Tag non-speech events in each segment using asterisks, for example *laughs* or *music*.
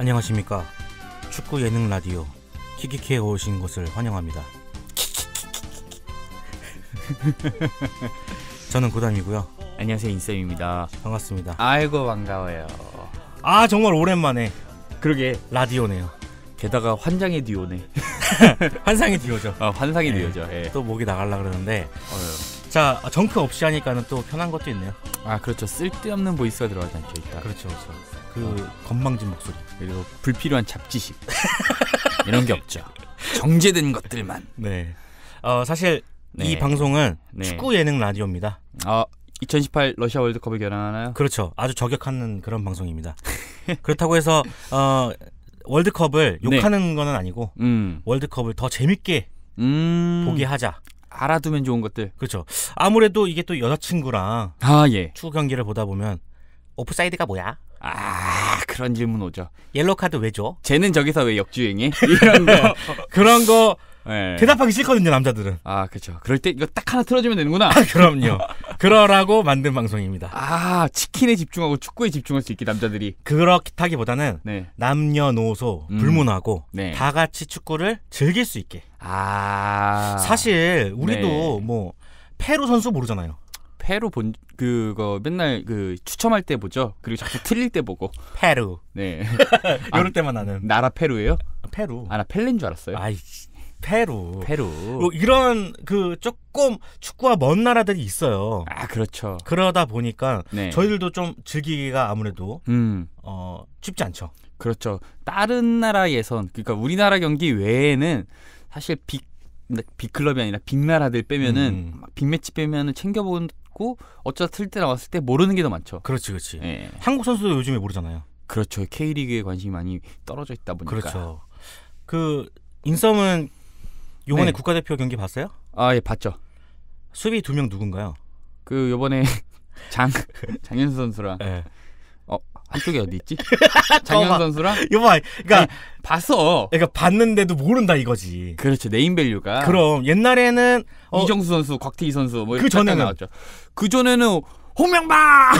안녕하십니까 축구 예능 라디오 키키키에 오신 것을 환영합니다 저는 고담이고요 안녕하세요 인쌤입니다. 반갑습니다 아이고 반가워요. 아 정말 오랜만에 그러게 라디오네요 게다가 환장의 듀오네. *laughs* 환상의 듀오죠 아 환상의 네. 듀오죠. 예. 또 목이 나갈라 그러는데 어휴. 자 정크 없이 하니까는 또 편한 것도 있네요 아 그렇죠. 쓸데없는 보이스가 들어가지 않죠 일단. 그렇죠 그렇죠 그 건방진 목소리 그리고 불필요한 잡지식 *laughs* 이런 게 없죠. 정제된 것들만. 네 어, 사실 이 네. 방송은 네. 축구 예능 라디오입니다 아2018 러시아 월드컵을 겨냥하나요? 그렇죠 아주 저격하는 그런 방송입니다 *laughs* 그렇다고 해서 어, 월드컵을 네. 욕하는 거는 아니고 음. 월드컵을 더 재밌게 음. 보게 하자. 알아두면 좋은 것들. 그렇죠. 아무래도 이게 또 여자친구랑 아 예. 축구 경기를 보다 보면 오프사이드가 뭐야? 아 그런 질문 오죠. 옐로 카드 왜 줘? 쟤는 저기서 왜 역주행해? *laughs* 이런 거. 그런 거 예. 대답하기 싫거든요, 남자들은. 아 그렇죠. 그럴 때 이거 딱 하나 틀어주면 되는구나. 그럼요. 그러라고 만든 방송입니다. 아 치킨에 집중하고 축구에 집중할 수 있게 남자들이 그렇다기보다는 네. 남녀노소 음. 불문하고 네. 다 같이 축구를 즐길 수 있게. 아 사실 우리도 네. 뭐 페루 선수 모르잖아요. 페루 본 그거 맨날 그 추첨할 때 보죠. 그리고 자꾸 틀릴 때 보고. 페루. 네. *laughs* 이럴 때만 나는 나라 페루예요? 페루. 아나 펠레인 줄 알았어요. 아이 페루. 페루. 뭐 이런 그 조금 축구와 먼 나라들이 있어요. 아 그렇죠. 그러다 보니까 네. 저희들도 좀 즐기기가 아무래도 음 어 쉽지 않죠. 그렇죠. 다른 나라에선 그러니까 우리나라 경기 외에는 사실 빅 빅클럽이 아니라 빅나라들 빼면은 음. 막 빅매치 빼면은 챙겨 보고 어쩌다 틀 때 나왔을 때 모르는 게 더 많죠. 그렇지, 그렇지. 예. 한국 선수도 요즘에 모르잖아요. 그렇죠. K리그에 관심이 많이 떨어져 있다 보니까. 그렇죠. 그 인썸은 요번에 네. 국가대표 경기 봤어요? 아, 예, 봤죠. 수비 두 명 누군가요? 그 요번에 *laughs* 장 장현수 선수랑 예. 어 한쪽에 어디 있지? *laughs* 장현 선수랑 이거 봐. 그러니까 봤어. 그러니까 봤는데도 모른다 이거지. 그렇죠. 네임 밸류가 그럼 옛날에는 어, 이정수 선수, 곽태희 선수 뭐그딱 전에는- 나왔죠. 그 전에는 *laughs* 홍명바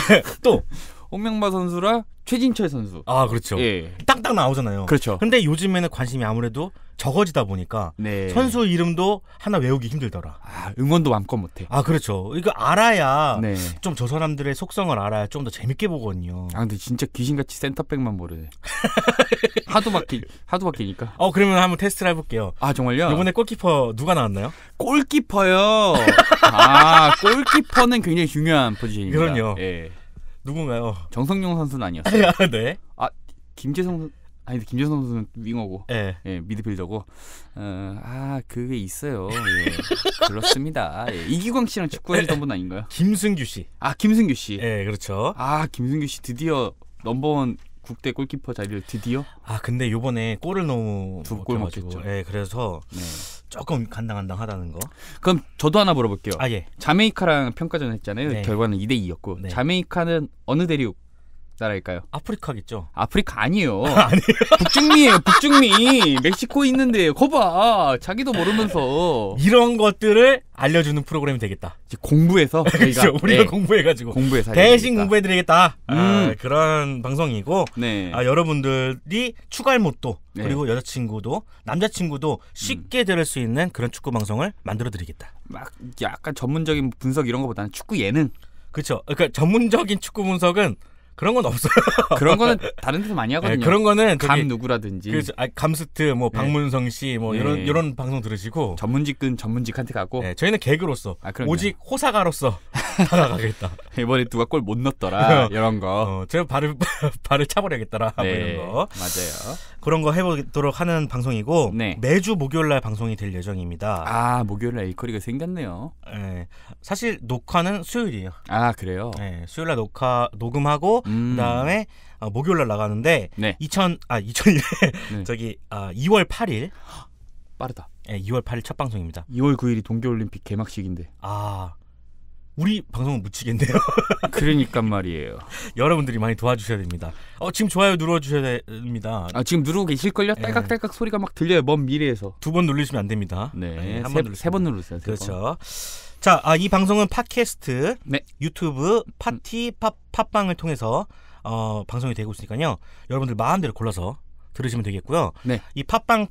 또 홍명바 선수랑 최진철 선수. 아, 그렇죠. 예. 딱딱 나오잖아요. 그렇죠. 근데 요즘에는 관심이 아무래도 적어지다 보니까 네. 선수 이름도 하나 외우기 힘들더라. 아, 응원도 마음껏 못해. 아 그렇죠. 이거 알아야 네. 좀저 사람들의 속성을 알아야 좀 더 재밌게 보거든요. 아 근데 진짜 귀신같이 센터백만 모르네. *laughs* 하도 바뀌 하도 바뀌니까. 어 그러면 한번 테스트를 해볼게요. 아 정말요? 이번에 골키퍼 누가 나왔나요? 골키퍼요. *laughs* 아 골키퍼는 굉장히 중요한 포지션입니다. 그럼요. 예. 누군가요? 정성용 선수는 아니었어요. *laughs* 네. 김재성 선- 아니 김재성 선수는 윙어고 네. 예 미드필더고 어, 아 그게 있어요. 예. *laughs* 그렇습니다. 예. 이기광 씨랑 축구하시던 분 아닌가요? 김승규 씨. 아 김승규 씨. 네, 그렇죠. 아 김승규 씨 드디어 넘버원 국대 골키퍼 자리를 드디어. 아 근데 요번에 골을 너무 두골 먹혔죠. 예, 그래서 네. 조금 간당간당하다는 거. 그럼 저도 하나 물어볼게요. 아 예. 자메이카랑 평가전 했잖아요. 네. 결과는 2대 2였고 네. 자메이카는 어느 대륙 나라일까요? 아프리카겠죠. 아프리카 *laughs* 아니에요. 북중미예요. 북중미. 멕시코 있는데 거봐. 자기도 모르면서 이런 것들을 알려주는 프로그램이 되겠다. 이제 공부해서 *laughs* 저희가 그렇죠. 우리가 네, 공부해가지고 공부해서 대신. 공부해드리겠다. 아, 음. 그런 방송이고 네. 아, 여러분들이 추갈못도 네. 그리고 여자친구도 남자친구도 쉽게 들을 수 있는 그런 축구 방송을 만들어드리겠다. 막 약간 전문적인 분석 이런 거보다는 축구 예능 그렇죠. 그러니까 전문적인 축구 분석은 그런 건 없어요. *laughs* 그런 거는 다른 데서 많이 네, 하거든요. 그런 거는 감 누구라든지 그, 아, 감스트 뭐 네. 박문성 씨 뭐 네. 이런 이런 방송 들으시고 전문직은 전문직한테 가고 네, 저희는 개그로서 아. 오직 호사가로서 *laughs* *laughs* 다가가겠다. 이번에 누가 골 못 넣었더라 *laughs* 이런 거. 어, 제가 발을 *laughs* 발을 차버려야겠더라 뭐 네, 이런 거 맞아요. 그런 거 해보도록 하는 방송이고 네. 매주 목요일날 방송이 될 예정입니다. 아 목요일날 일거리가 생겼네요. 예, 사실 녹화는 수요일이에요. 아 그래요. 예, 수요일날 녹화 녹음하고 음. 그다음에 어, 목요일날 나가는데 네 2000 아 2001에 네. 저기 아 2월 8일 *gasps* 빠르다. 예, 2월 8일 첫 방송입니다. 2월 9일이 동계올림픽 개막식인데. 아 우리 방송은 묻히겠네요. *laughs* 그러니까 말이에요. 여러분들이 많이 도와주셔야 됩니다. 어 지금 좋아요 눌러주셔야 됩니다. 아 지금 누르고 계실걸요? 네. 딸깍딸깍 소리가 막 들려요. 먼 미래에서. 두번 누르시면 안 됩니다. 네. 한번 세, 누르시면 세번 누르세요. 세. 그렇죠. 자, 아, 이 방송은 팟캐스트, 네. 유튜브, 파티, 팟, 팟빵을 통해서 어, 방송이 되고 있으니까요. 여러분들 마음대로 골라서 들으시면 되겠고요. 네. 이 팟빵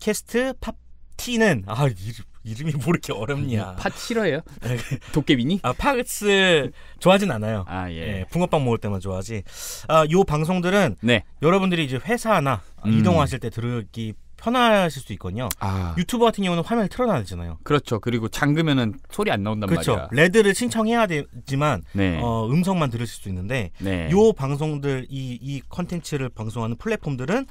팟캐스트 팟 티는 아 이름, 이름이 뭐 이렇게 어렵냐. 팥 싫어해요? *laughs* 네. 도깨비니? 아 팟스 좋아하진 않아요. 아 예, 예. 붕어빵 먹을 때만 좋아하지. 아, 요 방송들은 네. 여러분들이 이제 회사나 음. 이동하실 때 들으기 편하실 수 있거든요. 아 유튜브 같은 경우는 화면을 틀어놔야 되잖아요. 그렇죠. 그리고 잠그면은 소리 안 나온단 그렇죠. 말이야. 레드를 신청해야 되지만 네. 어, 음성만 들으실 수 있는데 네. 요 방송들 이 이 컨텐츠를 방송하는 플랫폼들은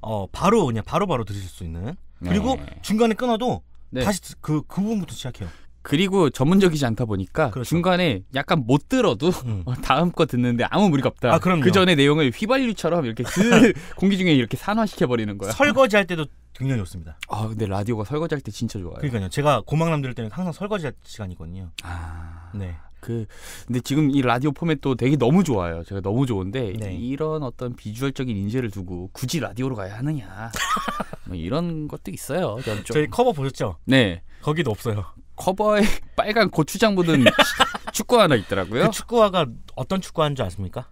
어 바로 그냥 바로 바로 들으실 수 있는 그리고 네. 중간에 끊어도 네. 다시 그, 그 부분부터 시작해요. 그리고 전문적이지 않다 보니까 그렇죠. 중간에 약간 못 들어도 음. 어, *laughs* 다음 거 듣는데 아무 무리가 없다. 아, 그럼요. 그 전에 내용을 휘발유처럼 이렇게 스 *laughs* 공기 중에 이렇게 산화시켜 버리는 거야. 설거지 할 때도 굉장히 좋습니다. 아 근데 라디오가 설거지 할 때 진짜 좋아요. 그러니까요. 제가 고막 남 들을 때는 항상 설거지 할 시간이거든요. 아. 네. 그 근데 지금 이 라디오 포맷도 되게 너무 좋아요. 제가 너무 좋은데 네. 이런 어떤 비주얼적인 인재를 두고 굳이 라디오로 가야 하느냐 *laughs* 뭐 이런 것도 있어요. 좀. 저희 커버 보셨죠? 네 거기도 없어요. 커버에 *laughs* 빨간 고추장 묻은 *laughs* 축구 하나 있더라고요. 그 축구화가 어떤 축구화인 줄 아십니까?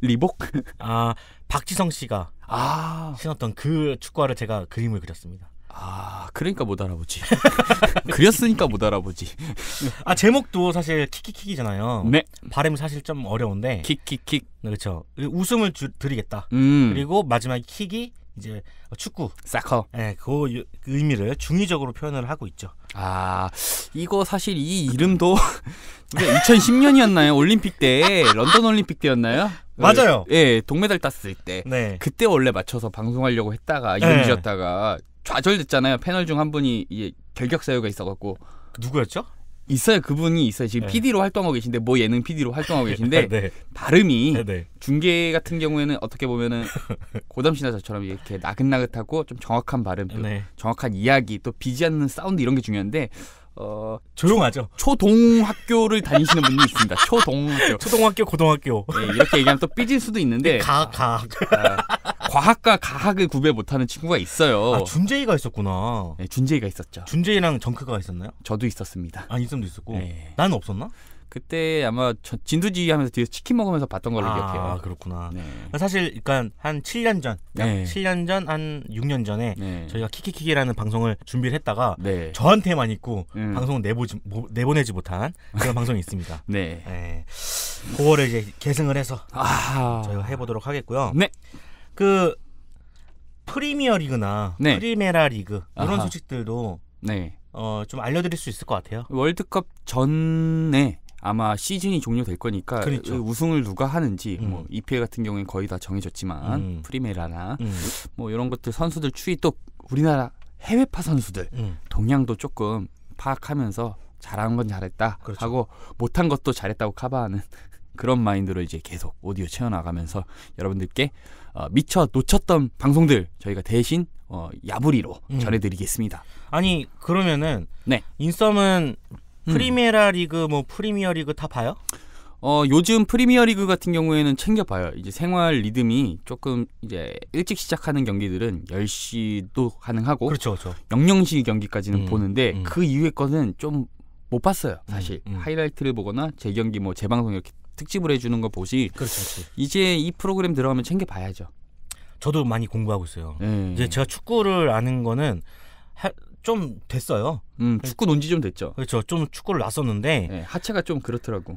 리복? 아 박지성 씨가 아, 신었던 그 축구화를 제가 그림을 그렸습니다. 아 그러니까 못 알아보지. *laughs* 그렸으니까 못 알아보지. *laughs* 아 제목도 사실 키키키기잖아요. 네, 발음이 사실 좀 어려운데 킥킥킥. 네, 그렇죠. 웃음을 주, 드리겠다. 음, 그리고 마지막 킥이 이제 축구. 사커. 예, 그 유- 그 의미를 중의적으로 표현을 하고 있죠. 아 이거 사실 이 이름도 *laughs* 2010년이었나요? 올림픽 때 런던 올림픽 때였나요? 맞아요. 예, 동메달 땄을 때. 네. 그때 원래 맞춰서 방송하려고 했다가 이름 네. 지었다가 좌절됐잖아요. 패널 중 한 분이 이게 결격 사유가 있어갖고 누구였죠? 있어요. 그분이 있어요. 지금 네. PD로 활동하고 계신데 뭐 예능 PD로 활동하고 계신데 *laughs* 네. 발음이 네, 네. 중계 같은 경우에는 어떻게 보면은 *laughs* 고담 씨나 저처럼 이렇게 나긋나긋하고 좀 정확한 발음, 또 네. 정확한 이야기, 또 비지 않는 사운드 이런 게 중요한데 어, 조용하죠. 초동학교를 다니시는 분이 있습니다. 초동학교. 초등학교, 고등학교. 네, 이렇게 얘기하면 또 삐질 수도 있는데 가, 가. 아, 과학과 가학을 구별 못하는 친구가 있어요. 아, 준재이가 있었구나. 네, 준재이가 있었죠. 준재이랑 정크가 있었나요? 저도 있었습니다. 아, 이썸도 있었고. 네. 나는 없었나? 그때 아마 저 진두지 하면서 뒤에서 치킨 먹으면서 봤던 걸로 아, 기억해요. 그렇구나. 네. 사실 그러니까 한 7년 전, 약 네. 7년 전, 한 6년 전에 네. 저희가 키키키기라는 방송을 준비를 했다가 네. 저한테만 있고 음. 방송을 내보지 모- 내보내지 못한 그런 방송이 있습니다. *laughs* 네. 네. 그거를 이제 계승을 해서 아. 저희가 해보도록 하겠고요. 네. 그 프리미어 리그나 네. 프리메라 리그 이런 아하. 소식들도 네. 어, 좀 알려드릴 수 있을 것 같아요. 월드컵 전에 아마 시즌이 종료될 거니까 그렇죠. 우승을 누가 하는지 음. 뭐 EPL 같은 경우엔 거의 다 정해졌지만 음. 프리메라나 음, 뭐 이런 것들 선수들 추이 또 우리나라 해외파 선수들 음. 동향도 조금 파악하면서 잘한 건 잘했다 그렇죠. 하고 못한 것도 잘했다고 커버하는 그런 마인드로 이제 계속 오디오 채워나가면서 여러분들께 어, 미처 놓쳤던 방송들 저희가 대신 어, 야부리로 음. 전해드리겠습니다. 아니 그러면은 네. 인썸은 음. 프리메라 리그 뭐 프리미어 리그 다 봐요? 어, 요즘 프리미어 리그 같은 경우에는 챙겨 봐요. 이제 생활 리듬이 조금 이제 일찍 시작하는 경기들은 10시도 가능하고 그렇죠, 그렇죠. 00시 경기까지는 음, 보는데 음. 그 이후의 거는 좀 못 봤어요. 사실 음, 음. 하이라이트를 보거나 재경기 뭐 재방송 이렇게 특집을 해주는 거 보시 그렇죠, 그렇죠. 이제 이 프로그램 들어가면 챙겨 봐야죠. 저도 많이 공부하고 있어요. 네. 이제 제가 축구를 아는 거는 하, 좀 됐어요. 음, 축구 논지 좀 됐죠. 그렇죠. 좀 축구를 놨었는데 네, 하체가 좀 그렇더라고.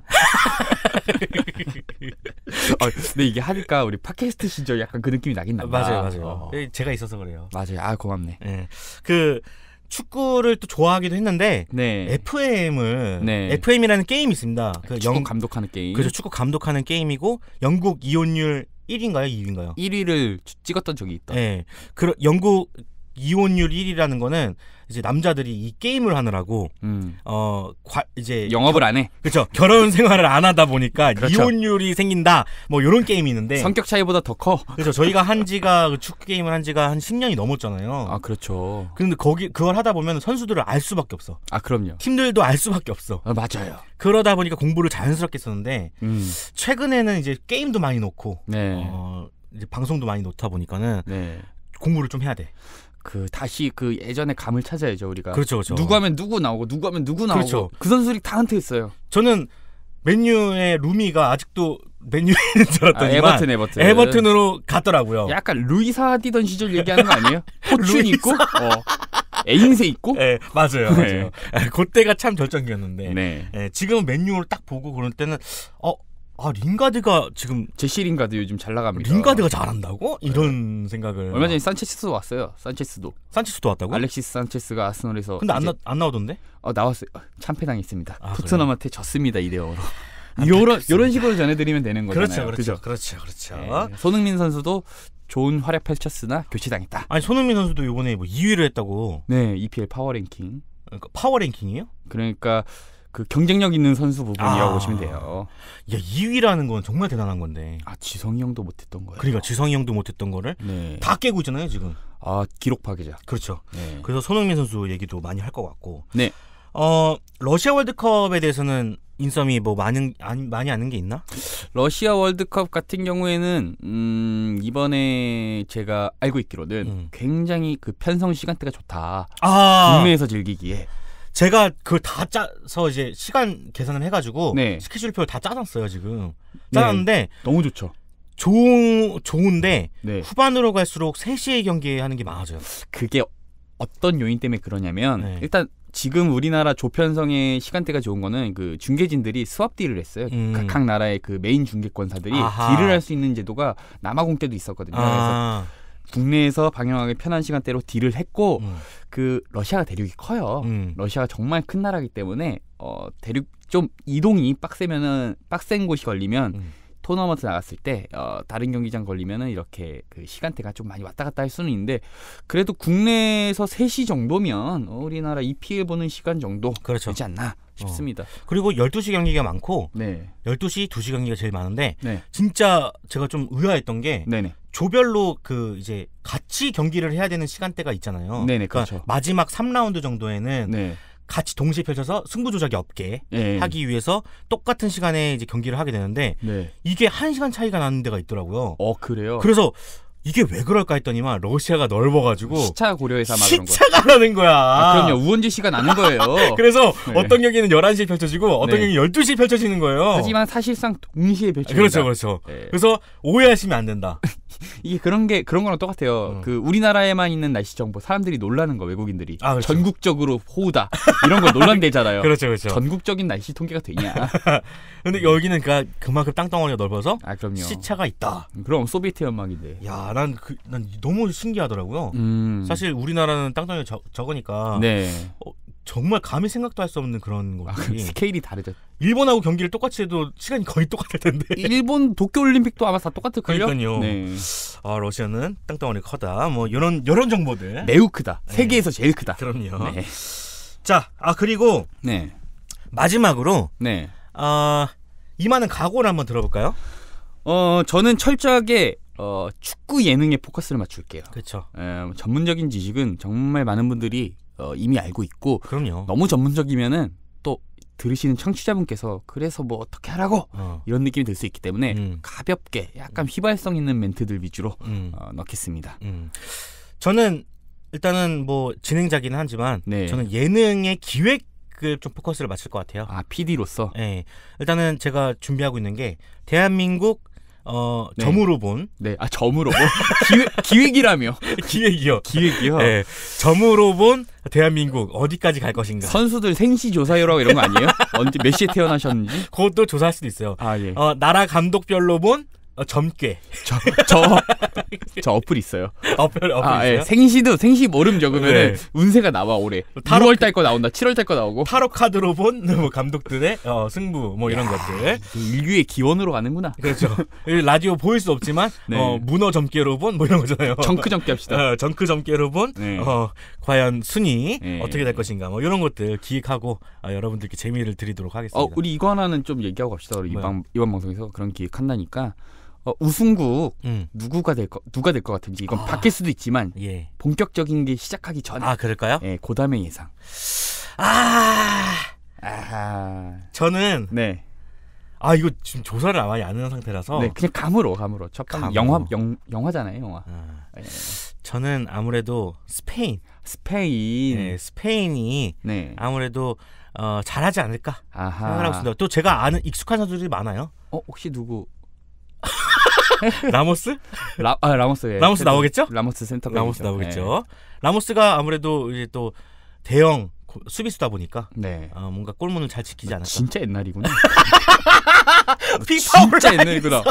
어, *laughs* 근데 이게 하니까 우리 팟캐스트 시절 약간 그 느낌이 나긴 난다. 맞아요, 맞아요. 어. 예, 제가 있어서 그래요. 맞아요. 아 고맙네. 예. 그 축구를 또 좋아하기도 했는데 네. FM을 네. FM이라는 게임이 있습니다. 그 축구 영, 감독하는 게임. 그죠 축구 감독하는 게임이고 영국 이혼율 1위인가요, 2위인가요? 1위를 찍었던 적이 있다. 예. 그 영국 이혼율 1위라는 거는 이제 남자들이 이 게임을 하느라고 음. 어 과, 이제 영업을 안 해. 그렇죠. 결혼 생활을 안 하다 보니까 그렇죠. 이혼율이 생긴다. 뭐 이런 게임이 있는데 성격 차이보다 더 커. 그렇죠. 저희가 한 지가 그 축구 게임을 한 지가 한 10년이 넘었잖아요. 아 그렇죠. 근데 거기 그걸 하다 보면 선수들을 알 수밖에 없어. 아 그럼요. 팀들도 알 수밖에 없어. 아, 맞아요. 그러다 보니까 공부를 자연스럽게 썼는데 음. 최근에는 이제 게임도 많이 놓고 네. 어 이제 방송도 많이 놓다 보니까는 네. 공부를 좀 해야 돼. 그 다시 그 예전의 감을 찾아야죠 우리가. 그렇죠, 그렇죠. 누구 하면 누구 나오고 누구 하면 누구 나오고 그렇죠. 그 선수들이 다 한테했어요. 저는 맨유의 루미가 아직도 맨유에 있는 줄 아, 알았더니만 에버튼 에버튼. 에버튼으로 갔더라고요. 약간 루이사 뛰던 시절 얘기하는 거 아니에요? *laughs* 포춘 있고, 어, 에인세 있고. 예, 맞아요, 네. 맞아요. 예, 그때가 참 절정기였는데 네. 예, 지금은 맨유를 딱 보고 그럴 때는 어, 아 링가드가 지금 제시 링가드 요즘 잘 나갑니다. 링가드가 잘한다고 이런 생각을 얼마 전에 산체스도 왔어요. 산체스도. 산체스도 왔다고? 알렉시스 산체스가 아스널에서 근데 안, 이제- 나, 안 나오던데? 어, 나왔어요. 어, 참패당했습니다. 아, 토트넘한테 졌습니다. 2대 0으로. 요런 요런 식으로 전해드리면 되는 거잖아요. 그렇죠, 그렇죠, 그죠? 그렇죠, 그렇죠. 네. 손흥민 선수도 좋은 활약 펼쳤으나 교체당했다. 아니 손흥민 선수도 이번에 뭐 2위를 했다고 네, EPL 파워 랭킹. 그러니까 파워 랭킹이에요? 그러니까 그 경쟁력 있는 선수 부분이라고 아. 보시면 돼요. 야 2위라는 건 정말 대단한 건데. 아 지성이 형도 못했던 거예요. 그러니까 지성이 형도 못했던 거를 네. 다 깨고 있잖아요 지금. 아 기록 파괴자. 그렇죠. 네. 그래서 손흥민 선수 얘기도 많이 할 것 같고. 네. 어 러시아 월드컵에 대해서는 인썸이 뭐 많은 아니, 많이 아는 게 있나? 러시아 월드컵 같은 경우에는 음, 이번에 제가 알고 있기로는 음. 굉장히 그 편성 시간대가 좋다. 아 국내에서 즐기기에. 제가 그걸 다 짜서 이제 시간 계산을 해가지고 네. 스케줄표를 다 짜놨어요 지금. 네. 짜놨는데 너무 좋죠. 좋은 좋은데 네. 후반으로 갈수록 3시에 경기하는 게 많아져요. 그게 어떤 요인 때문에 그러냐면 네. 일단 지금 우리나라 조편성의 시간대가 좋은 거는 그 중계진들이 스왑 딜을 했어요. 음. 각, 각 나라의 그 메인 중계권사들이 아하. 딜을 할 수 있는 제도가 남아공 때도 있었거든요. 그래서 아, 국내에서 방영하기 편한 시간대로 딜을 했고 음, 그 러시아가 대륙이 커요. 음. 러시아가 정말 큰 나라이기 때문에 어 대륙 좀 이동이 빡세면은 빡센 곳이 걸리면 음. 토너먼트 나갔을 때 어, 다른 경기장 걸리면은 이렇게 그 시간대가 좀 많이 왔다 갔다 할 수는 있는데 그래도 국내에서 3시 정도면 어, 우리나라 EPL 보는 시간 정도 그렇죠. 되지 않나 싶습니다. 그리고 12시 경기가 많고 네. 12시, 2시 경기가 제일 많은데 네. 진짜 제가 좀 의아했던 게 네네. 조별로 그 이제 같이 경기를 해야 되는 시간대가 있잖아요. 네네, 그러니까 그렇죠. 마지막 3라운드 정도에는 네. 같이 동시에 펼쳐서 승부 조작이 없게 네. 하기 위해서 똑같은 시간에 이제 경기를 하게 되는데 네. 이게 1시간 차이가 나는 데가 있더라고요. 어 그래요. 그래서 이게 왜 그럴까 했더니만 러시아가 넓어가지고 시차 고려해서 거. 시차가 나는 거야. 아, 그럼요. 우원지 씨가 나는 거예요. *laughs* 그래서 네. 어떤 경기는 11시에 펼쳐지고 어떤 네. 경기는 12시에 펼쳐지는 거예요. 하지만 사실상 동시에 펼쳐진다. 그렇죠, 그렇죠. 네. 그래서 오해하시면 안 된다. *laughs* *laughs* 이게 그런 게 그런 거랑 똑같아요. 음. 그 우리나라에만 있는 날씨 정보 사람들이 놀라는 거 외국인들이 아, 그렇죠. 전국적으로 호우다 이런 거 논란되잖아요. *laughs* 그렇죠, 그렇죠. 전국적인 날씨 통계가 되냐? *laughs* 근데 여기는 그 그만큼 땅덩어리가 넓어서 아 그럼요. 시차가 있다. 그럼 소비에트 연막인데. 야, 난그난 너무 신기하더라고요. 음. 사실 우리나라는 땅덩이가 적, 적으니까 네. 정말 감히 생각도 할 수 없는 그런 아, 그 스케일이 다르죠. 일본하고 경기를 똑같이 해도 시간이 거의 똑같을 텐데. *laughs* 일본 도쿄 올림픽도 아마 다 똑같을 걸요. 그러니까요. 네. 아 러시아는 땅덩어리 커다. 뭐 이런 이런 정보들. 매우 크다. 네. 세계에서 제일 크다. 그럼요. 네. 자, 아 그리고 네. 마지막으로 네. 아 이만한 각오를 한번 들어볼까요? 어 저는 철저하게 어 축구 예능에 포커스를 맞출게요. 그렇죠. 에, 전문적인 지식은 정말 많은 분들이 어, 이미 알고 있고 그럼요. 너무 전문적이면은 또 들으시는 청취자분께서 그래서 뭐 어떻게 하라고 어. 이런 느낌이 들 수 있기 때문에 음. 가볍게 약간 휘발성 있는 멘트들 위주로 음. 어, 넣겠습니다. 음. 저는 일단은 뭐 진행자기는 하지만 네. 저는 예능의 기획을 좀 포커스를 맞출 것 같아요. 아 PD로서 예. 일단은 제가 준비하고 있는 게 대한민국 어 네. 점으로 본 네, 아 점으로 뭐 *laughs* 기획, 기획이라며 기획이요. 기획이요. 예. 점으로 본 대한민국 어디까지 갈 것인가. 선수들 생시 조사요라고 이런 거 아니에요? 언제 몇 시에 태어나셨는지? 그것도 조사할 수도 있어요. 아 예. 어 나라 감독별로 본 어, 점괘. 저 저 저 어플 있어요. 어플 어플 아, 있어요. 예. 생시도 생시 모름 적으면 네. 은 운세가 나와 올해. 타로- 6월 달 거 나온다. 7월 달 거 나오고. 타로 카드로 본 뭐 감독들의 어, 승부 뭐 이런 것들. 그 인류의 기원으로 가는구나. 그렇죠. 이 라디오 보일 수 없지만 네. 어, 문어 점괘로 본 뭐 이런 거잖아요. 정크 정기 합시다. 어, 정크 점괘로 본 네. 어, 과연 순위 네. 어떻게 될 것인가 뭐 이런 것들 기획하고 어, 여러분들께 재미를 드리도록 하겠습니다. 어, 우리 이거 하나는 좀 얘기하고 갑시다. 우리? 이번 이번 방송에서 그런 기획한다니까. 어, 우승국 음. 누구가 될 거, 누가 될 것 같은지 이건 아. 바뀔 수도 있지만 예. 본격적인 게 시작하기 전에 아 그럴까요? 예, 고담의 예상. 아 아하. 저는 네. 아 이거 지금 조사를 많이 안 하는 상태라서 네, 그냥 감으로 감으로. 첫 방, 감으로. 영화 영, 영화잖아요, 영화. 아, 예. 저는 아무래도 스페인, 스페인. 네, 스페인이 네. 아무래도 어, 잘하지 않을까 생각을 하고 아하. 있습니다. 또 제가 아는 익숙한 선수들이 많아요. 어, 혹시 누구 *laughs* 라모스? 라, 아, 라모스. 예. 라모스 나오겠죠? 라모스 센터. 라모스 나오겠죠. 라모스가 아무래도 이제 또 대형 고- 수비수다 보니까 네. 어, 뭔가 골문을 잘 지키지 않을까. 진짜 옛날이구나. *laughs* 피파 진짜. 옛날이구나.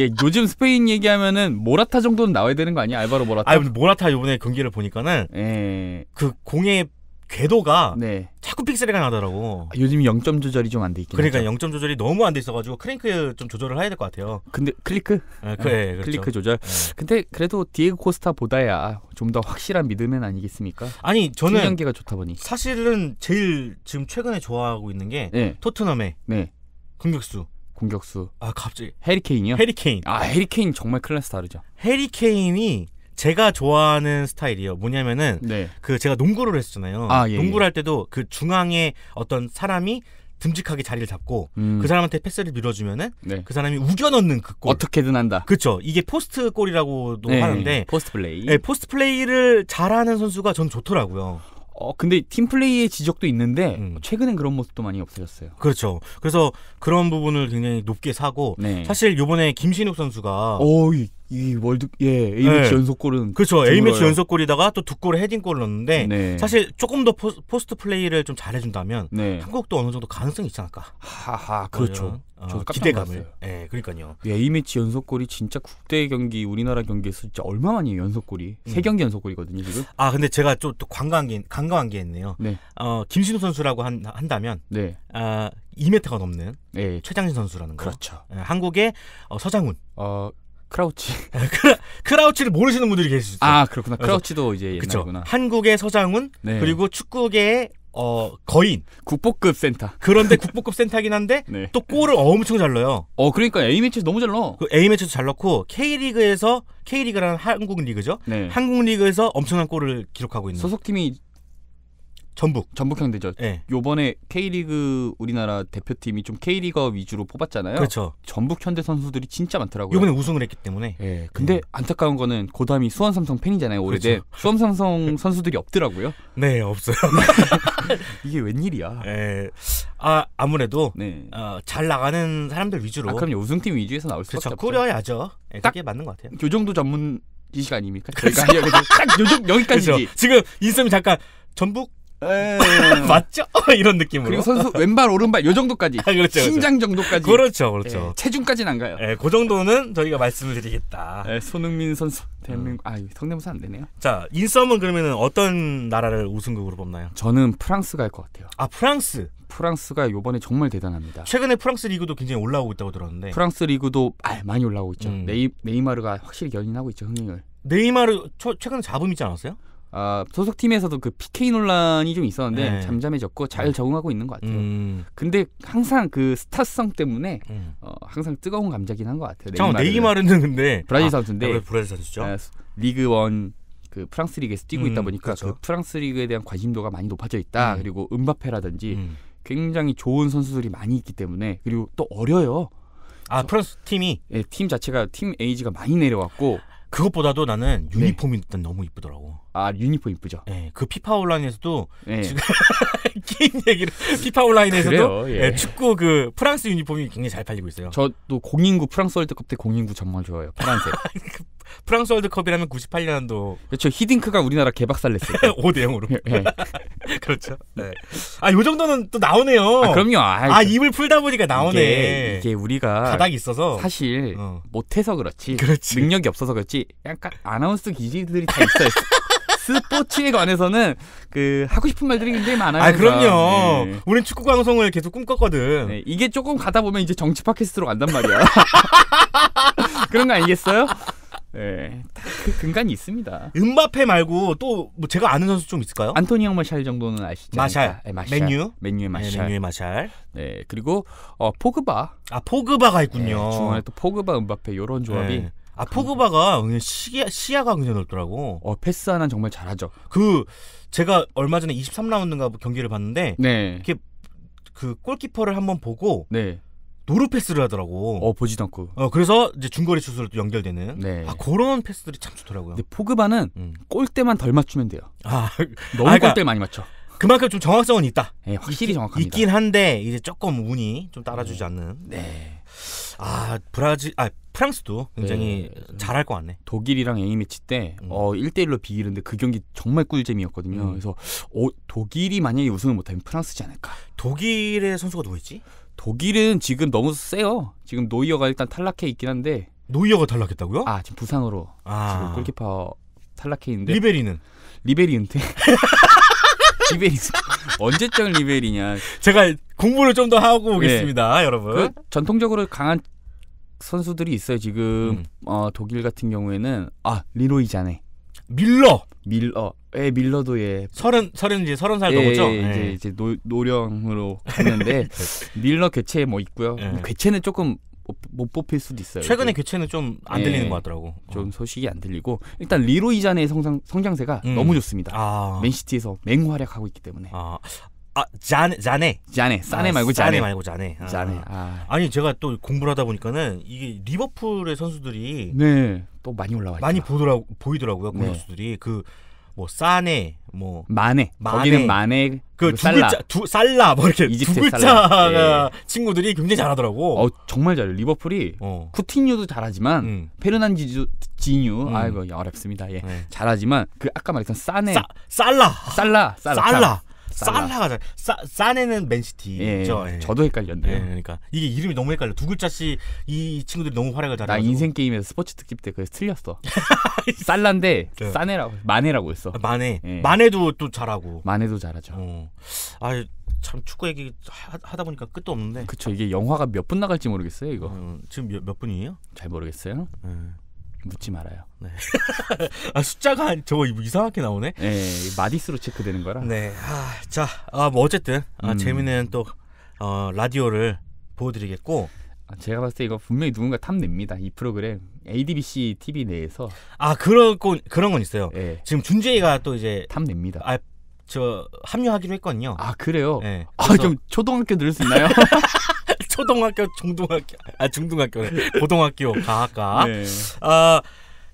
예, 요즘 스페인 얘기하면은 모라타 정도는 나와야 되는 거 아니야? 알바로 모라타. 아 근데 모라타 이번에 경기를 보니까는 예. 그 공의 궤도가 네. 자꾸 픽셀이 나더라고. 아, 요즘 0점 조절이 좀 안 돼 있긴 그러니까 하죠. 0점 조절이 너무 안 돼 있어가지고 크랭크 좀 조절을 해야 될 것 같아요. 근데 클리크? 아, 그래, 그렇죠. 클리크 조절. 네. 근데 그래도 디에고 코스타보다야 좀 더 확실한 미드맨 아니겠습니까? 아니 저는 연계가 좋다 보니. 사실은 제일 지금 최근에 좋아하고 있는 게 네. 토트넘의 네. 공격수. 공격수 아 갑자기 해리케인이요? 해리케인. 아, 해리케인 정말 클래스 다르죠. 해리케인이 제가 좋아하는 스타일이에요. 뭐냐면은 네. 그 제가 농구를 했었잖아요. 아, 예, 농구를 할 때도 그 중앙에 어떤 사람이 듬직하게 자리를 잡고 음, 그 사람한테 패스를 밀어주면은 네. 그 사람이 우겨 넣는 그 골. 어떻게든 한다. 그렇죠. 이게 포스트 골이라고도 네, 하는데 포스트 플레이. 네, 포스트 플레이를 잘하는 선수가 전 좋더라고요. 어 근데 팀 플레이의 지적도 있는데 음. 최근엔 그런 모습도 많이 없어졌어요. 그렇죠. 그래서 그런 부분을 굉장히 높게 사고 네. 사실 요번에 김신욱 선수가 어이 이 월드 예 A매치 네. 연속골은 그렇죠. 드물어요. A매치 연속골이다가 또 두 골을 헤딩골을 넣었는데 네. 사실 조금 더 포, 포스트 플레이를 좀 잘해준다면 네. 한국도 어느 정도 가능성이 있지 않을까. 하하 그렇죠. 어, 저도 기대감을. 예, 그러니까요. 이 A매치 연속골이 진짜 국대 경기 우리나라 경기에서 진짜 얼마만이에요 연속골이 음. 세 경기 연속골이거든요 지금. 아 근데 제가 좀 또 관광한 게 관광한 게 있네요. 네. 어 김신욱 선수라고 한, 한다면 네. 아 2m가 넘는 네. 최장신 선수라는 거. 그렇죠. 예, 한국의 어, 서장훈 어 크라우치. *laughs* 크라우치를 모르시는 분들이 계실 수 있어요. 아 그렇구나. 크라우치도 이제. 옛날구나. 한국의 서장훈 네. 그리고 축구계의 어 거인. 국보급 센터. 그런데 국보급 센터긴 한데 *laughs* 네. 또 골을 엄청 잘 넣어요. 어 그러니까 A매치 너무 잘 넣어. 그 A 매치도 잘 넣고 K 리그에서 K 리그라는 한국 리그죠. 네. 한국 리그에서 엄청난 골을 기록하고 있는 소속팀이 전북. 전북형 되죠. 예. 요번에 K리그 우리나라 대표팀이 좀 K리거 위주로 뽑았잖아요. 그렇죠. 전북 현대 선수들이 진짜 많더라고요. 이번에 우승을 했기 때문에 예. 근데 안타까운 거는 고담이 수원 삼성 팬이잖아요. 오래된 그렇죠. 수원 삼성 *laughs* 선수들이 없더라고요. 네 없어요. *laughs* 이게 웬일이야. 예. 아 아무래도 네. 어, 잘 나가는 사람들 위주로 아 그럼요. 우승팀 위주에서 나올 수밖에 그렇죠. 없죠. 꾸려야죠. 예, 딱- 그게 맞는 것 같아요. 요 정도 전문 지식 아닙니까? 하려고 딱요 정도 여기까지지. *laughs* 그렇죠. 지금 인썸이 잠깐 전북 예. *laughs* 맞죠? *laughs* 이런 느낌으로. 그리고 선수 왼발 오른발 요 정도까지. 아, 그렇죠, 그렇죠. 신장 정도까지. 그렇죠, 그렇죠. 예, 체중까지는 안 가요. 예, 그 정도는 저희가 말씀을 드리겠다. 예, 손흥민 선수 대한민국 아 이거 성대모사 안 되네요. 자, 인썸은 그러면은 어떤 나라를 우승국으로 뽑나요? 저는 프랑스 갈것 같아요. 아, 프랑스. 프랑스가 요번에 정말 대단합니다. 최근에 프랑스 리그도 굉장히 올라오고 있다고 들었는데 프랑스 리그도 아, 많이 올라오고 있죠. 음. 네이, 네이마르가 확실히 견인하고 있죠 흥행을. 네이마르 처- 최근에 잡음 있지 않았어요? 아 소속팀에서도 그 PK 논란이 좀 있었는데 네. 잠잠해졌고 잘 적응하고 있는 것 같아요. 음. 근데 항상 그 스타성 때문에 음. 어, 항상 뜨거운 감자긴 한 것 같아요. 잠깐 네이마르는. 근데 브라질 아, 선수인데 아, 브라질 선수죠. 아, 리그 원 그 프랑스 리그에서 뛰고 음, 있다 보니까 그렇죠. 그 프랑스 리그에 대한 관심도가 많이 높아져 있다. 음. 그리고 은바페라든지 음. 굉장히 좋은 선수들이 많이 있기 때문에 그리고 또 어려요. 아, 프랑스 팀이 예, 팀 자체가 팀 에이지가 많이 내려왔고 그것보다도 나는 네. 유니폼이 일단 너무 이쁘더라고. 아 유니폼 이쁘죠. 예, 그 피파 온라인에서도 예. 지금 *laughs* 게임 얘기를 피파 온라인에서도 그래요, 예. 예, 축구 그 프랑스 유니폼이 굉장히 잘 팔리고 있어요. 저도 0인구 프랑스 월드컵 때 0인구 정말 좋아요. 파란색. *laughs* 프랑스 월드컵이라면 98년도 그렇죠. 히딩크가 우리나라 개박살 냈어요. 5대 0으로. 예. *laughs* 그렇죠. 네. 아, 요 정도는 또 나오네요. 아, 그럼요. 아, 아, 입을 풀다 보니까 나오네. 이게, 이게 우리가 가닥이 있어서. 사실 어. 못해서 그렇지. 그렇지. 능력이 없어서 그렇지. 약간 아나운서 기질들이 다 있어요. 스포츠에 관해서는 그 하고 싶은 말들이 굉장히 많아요. 아, 그럼요. 네. 우린 축구 방송을 계속 꿈꿨거든. 네, 이게 조금 가다 보면 이제 정치 팟캐스트로 간단 말이야. *laughs* 그런 거 아니겠어요? 네, 딱그 근간이 있습니다. 음바페 말고 또 뭐 제가 아는 선수 좀 있을까요? 안토니오 마샬 정도는 아시죠? 마샬. 네, 마샬. 맨유. 맨유의 마샬. 네, 맨유의 마샬. 네, 그리고 어 포그바. 아, 포그바가 네, 있군요. 중간에 또 포그바, 은바페 요런 조합이 네. 아, 포그바가 그냥 시야, 시야가 굉장히 넓더라고. 어 패스 하나는 정말 잘하죠. 그 제가 얼마 전에 23라운드인가 경기를 봤는데 네. 그 골키퍼를 한번 보고 네. 노루 패스를 하더라고. 어 보지도 않고. 어 그래서 이제 중거리 슛으로 또 연결되는 네. 아 그런 패스들이 참 좋더라고요. 근데 포그바는 음. 골대만 덜 맞추면 돼요. 아 너무 아, 그러니까 골대 많이 맞춰. 그만큼 좀 정확성은 있다. 네, 확실히 정확합니다. 있긴 한데 이제 조금 운이 좀 따라주지 않는. 네. 아 브라질 아 프랑스도 굉장히 네. 잘할 것 같네. 독일이랑 A 매치 때 음. 어, 1대1로 비기는데 그 경기 정말 꿀잼이었거든요. 음. 그래서 어, 독일이 만약에 우승을 못하면 프랑스지 않을까. 독일의 선수가 누구 있지? 독일은 지금 너무 세요. 지금 노이어가 일단 탈락해 있긴 한데 노이어가 탈락했다고요? 아 지금 부상으로 아. 지금 골키퍼 탈락해 있는데 리베리는 리베리 은퇴. *laughs* 리베리 *laughs* 언제적 리베리냐. 제가 공부를 좀 더 하고 오겠습니다, 여러분. 그 전통적으로 강한 선수들이 있어요. 지금 음. 어, 독일 같은 경우에는 아 리로이 자네, 밀러 밀러, 예 밀러도 예. 서른 서른 이제 서른 살 예, 넘었죠. 예, 이제 예. 이제 노, 노령으로 갔는데 *laughs* 밀러 교체 뭐 있고요. 예. 교체는 조금 못, 못 뽑힐 수도 있어요. 최근에 이게 교체는 좀안 예. 들리는 것 같더라고. 좀 소식이 안 들리고 일단 리로이 자네의 성장 성장세가 음. 너무 좋습니다. 아, 맨시티에서 맹활약하고 있기 때문에 아, 아, 자네, 자네. 자네, 싸네 아, 말고 자네 자네, 말고 자네. 아. 자네. 아, 아니 제가 또 공부를 하다 보니까는 이게 리버풀의 선수들이 네, 또 많이 올라와 있죠. 많이 보더라 보이더라고요 네. 공격수들이 그 뭐 사네 뭐 마네. 마네. 거기는 마네. 그 그리고 두 살라. 글자 두 살라 뭐 이렇게 두 이집트 글자 살라. *laughs* 친구들이 굉장히 잘하더라고. 어 정말 잘해 요. 리버풀이 어. 쿠티뉴도 잘하지만 음. 페르난지뉴 지뉴 음. 아이고 어렵습니다. 예. 네. 잘하지만 그 아까 말했던 싸네 사, 살라. 살라 살라 살라. 살라. 살라가 잘. 사, 사네는 예, 맨시티죠. 예. 저도 헷갈렸네요. 예, 그러니까 이게 이름이 너무 헷갈려. 두 글자씩 이 친구들이 너무 활약을 잘해. 나 인생 게임에서 스포츠 특집 때 그래서 틀렸어. 살라인데 네. 싸네라고 마네라고 했어. 마네. 예. 마네도 또 잘하고. 마네도 잘하죠. 어. 아, 참 축구 얘기 하, 하다 보니까 끝도 없는데. 그쵸 이게 영화가 몇 분 나갈지 모르겠어요 이거 어, 지금 몇, 몇 분이에요? 잘 모르겠어요 예. 묻지 말아요 *laughs* 아 숫자가 저거 이상하게 나오네. 예 마디스로 체크되는 거라 네. 아, 자, 아, 뭐 어쨌든 아, 음. 재미있는 또 어, 라디오를 보여드리겠고. 아, 제가 봤을 때 이거 분명히 누군가 탐냅니다 이 프로그램 ADBC TV 내에서 아 그런 건 그런 건 있어요. 예 지금 준재이가 또 이제 탐냅니다 아, 저 합류하기로 했거든요. 아 그래요 네. 아좀 초등학교 들을 수 있나요 *laughs* 초등학교, 중등학교, 아 중등학교, 고등학교 가학과. *laughs* 네. 아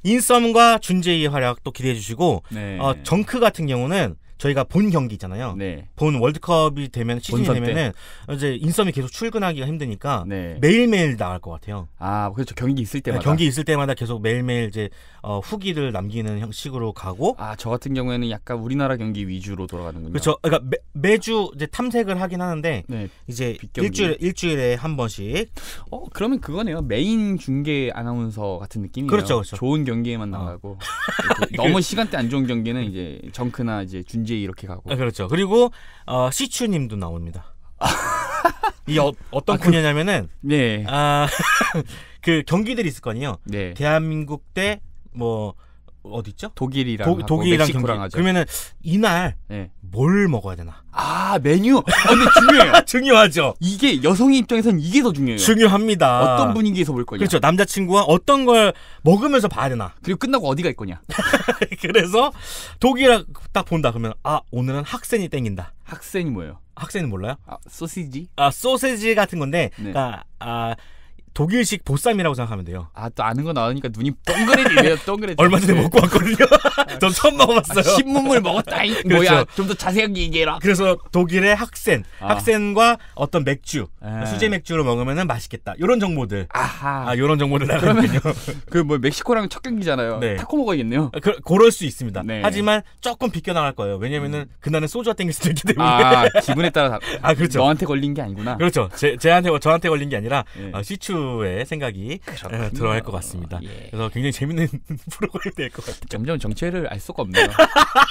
인썸과 준재이의 활약 또 기대해 주시고 네. 어, 정크 같은 경우는 저희가 본 경기 있잖아요. 네. 본 월드컵이 되면 시즌이. 되면은 이제 인썸이 계속 출근하기가 힘드니까 네. 매일매일 나갈 것 같아요. 아 그렇죠 경기 있을 때마다 경기 있을 때마다 계속 매일매일 이제 어, 후기를 남기는 형식으로 가고 아 저 같은 경우에는 약간 우리나라 경기 위주로 돌아가는군요 그렇죠. 그러니까 매, 매주 이제 탐색을 하긴 하는데 네. 이제. 일주일 일주일에 한 번씩 어 그러면 그거네요 메인 중계 아나운서 같은 느낌이에요 그렇죠, 그렇죠. 좋은 경기에만 어. 나가고 이렇게 *laughs* 너무 시간대 안 좋은 경기는 이제 정크나 이제 준 재이 이렇게 가고 아, 그렇죠. 그리고 어, 시추님도 나옵니다. *laughs* 이 어, 어떤 아, 그- 분야냐면은 네. 아, *laughs* 그 경기들이 있을 거 아니에요. 네. 대한민국 대뭐 어디 있죠? 독일이랑 도, 독일이랑 멕시코랑. 하죠. 그러면은 이날 네. 뭘 먹어야 되나? 아 메뉴. 어, 근데 중요해요. *laughs* 중요하죠. 이게 여성의 입장에선 이게 더 중요해요. 중요합니다. 어떤 분위기에서 볼 거냐. 그렇죠. 남자친구와 어떤 걸 먹으면서 봐야 되나? 그리고 끝나고 어디 갈 거냐. *laughs* 그래서 독일 딱 본다 그러면 아 오늘은 학생이 땡긴다. 학생이 뭐예요? 학생은 몰라요? 아 소시지? 아 소세지 같은 건데, 네. 그러니까 아 독일식 보쌈이라고 생각하면 돼요. 아 또 아는 거 나오니까 눈이 동그래지네요. *laughs* 동그래지. 얼마 전에 먹고 왔거든요. *laughs* 전 처음 먹어봤어요. 아, 신문물 먹었다. 이 그렇죠. 뭐야? 좀 더 자세하게 얘기해라. 그래서 독일의 학생, 아. 학생과 어떤 맥주, 아. 수제 맥주를 먹으면 맛있겠다. 이런 정보들. 아하. 아, 이런 정보를 나가거든요. *laughs* 그뭐 멕시코랑 첫 경기잖아요. 네. 타코 먹어야겠네요. 그, 그럴 수 있습니다. 네. 하지만 조금 비껴 나갈 거예요. 왜냐면은 그날은 소주가 땡길 수도 있기 때문에. 아 기분에 따라 다. 아, 그렇죠. 너한테 걸린 게 아니구나. 그렇죠. 제, 제한테 저한테 걸린 게 아니라 예. 어, 시추 의 생각이 어, 들어갈 것 같습니다. 예. 그래서 굉장히 재밌는 *laughs* 프로그램이 될 것 같아요. 점점 정체를 알 수가 없네요.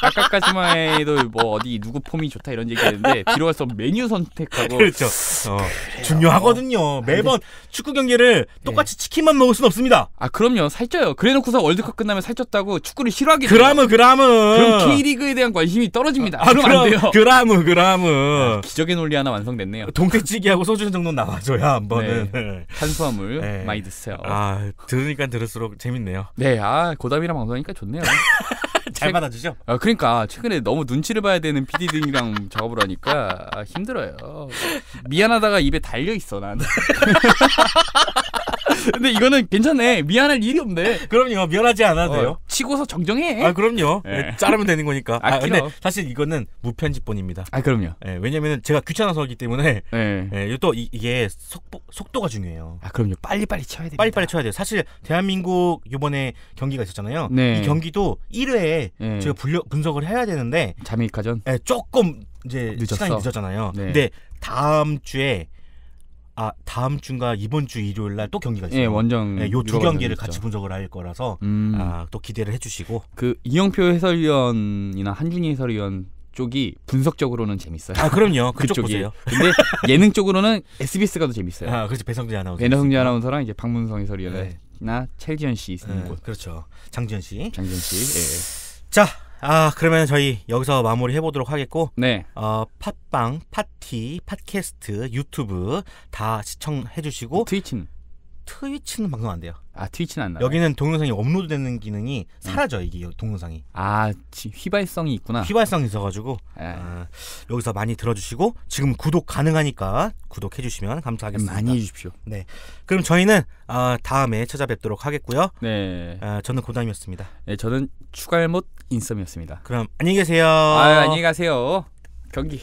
아까까지만 해도 뭐 어디 누구 폼이 좋다 이런 얘기했는데 뒤로 가서 메뉴 선택하고 그렇죠. 어, 중요하거든요. 매번 축구 경기를 똑같이 치킨만 먹을 수는 없습니다. 아 그럼요 살쪄요. 그래놓고서 월드컵 끝나면 살쪘다고 축구를 싫어하게 돼요. 그라무 그라무. 그럼 K리그에 대한 관심이 떨어집니다. 아, 그럼 안 돼요. 그라무 그라무. 기적의 논리 하나 완성됐네요. 동태찌개하고 소주 정도 나와줘야 한 번은. 네. 탄수 화물 네. 많이 드세요. 아 들으니까 들을수록 재밌네요. 네, 아 고담이랑 방송하니까 좋네요. *laughs* 잘 책- 받아주죠? 아 그러니까 최근에 너무 눈치를 봐야 되는 PD들이랑 *laughs* 작업을 하니까 아, 힘들어요. 미안하다가 입에 달려 있어 난. 근데 이거는 괜찮네. 미안할 일이 없네. 그럼요 미안하지 않아도 어, 돼요. 치고서 정정해. 아 그럼요. 예. 예, 자르면 되는 거니까. 아, 아, 근데. 사실 이거는 무편집본입니다. 아 그럼요. 예, 왜냐면은 제가 귀찮아서기 때문에 예. 예, 또 이, 이게 속도, 속도가 중요해요. 아 그럼요. 빨리 빨리 쳐야 됩니다. 빨리빨리 쳐야 돼요. 사실 대한민국 이번에 경기가 있었잖아요. 네. 이 경기도 1회에 예. 제가 분려, 분석을 해야 되는데 자메이카전. 예, 조금 이제 늦었어. 시간이 늦었잖아요. 네. 근데 다음 주에 아 다음 주인가 이번 주 일요일 날 또 경기가 있어요. 예, 원정. 요두 유럽 경기를 같이. 분석을 할 거라서 음. 아, 또 기대를 해주시고 그 이영표 해설위원이나 한준희 해설위원 쪽이 분석적으로는 재밌어요. 아 그럼요 *laughs* 그쪽. 보세요. 근데 예능 쪽으로는 SBS가 더 재밌어요. 아 그렇지 배성재 아나운서. 배너승재 아나운서랑 이제 박문성 네. 해설위원이나 첼지현 씨 있는 네, 곳. 그렇죠. 장지현 씨. 장지현 씨. 자, 아 그러면 저희 여기서 마무리 해보도록 하겠고 예. 네. 어, 팟빵, 팟티, 팟캐스트, 유튜브 다 시청해주시고 트위치는 트위치는 방송 안 돼요. 아 트위치는 안 나와요. 여기는 동영상이 업로드되는 기능이 사라져 이게 동영상이 아 지- 휘발성이 있구나. 휘발성이 있어가지고 예. 아, 여기서 많이 들어주시고 지금 구독 가능하니까 구독해주시면 감사하겠습니다. 많이 해주십시오. 그럼 저희는 아, 다음에 찾아뵙도록 하겠고요. 네. 아, 저는 고담이었습니다. 네, 저는 추갈못 인썸이었습니다. 그럼 안녕히 계세요. 아 안녕히 가세요. 경기.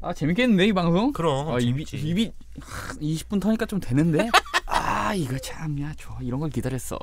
아 재밌겠는데 이 방송? 그럼 아, 입이. 입이 하, 20분 터니까 좀 되는데. *laughs* 아 이거 참야 좋아 이런 걸 기다렸어.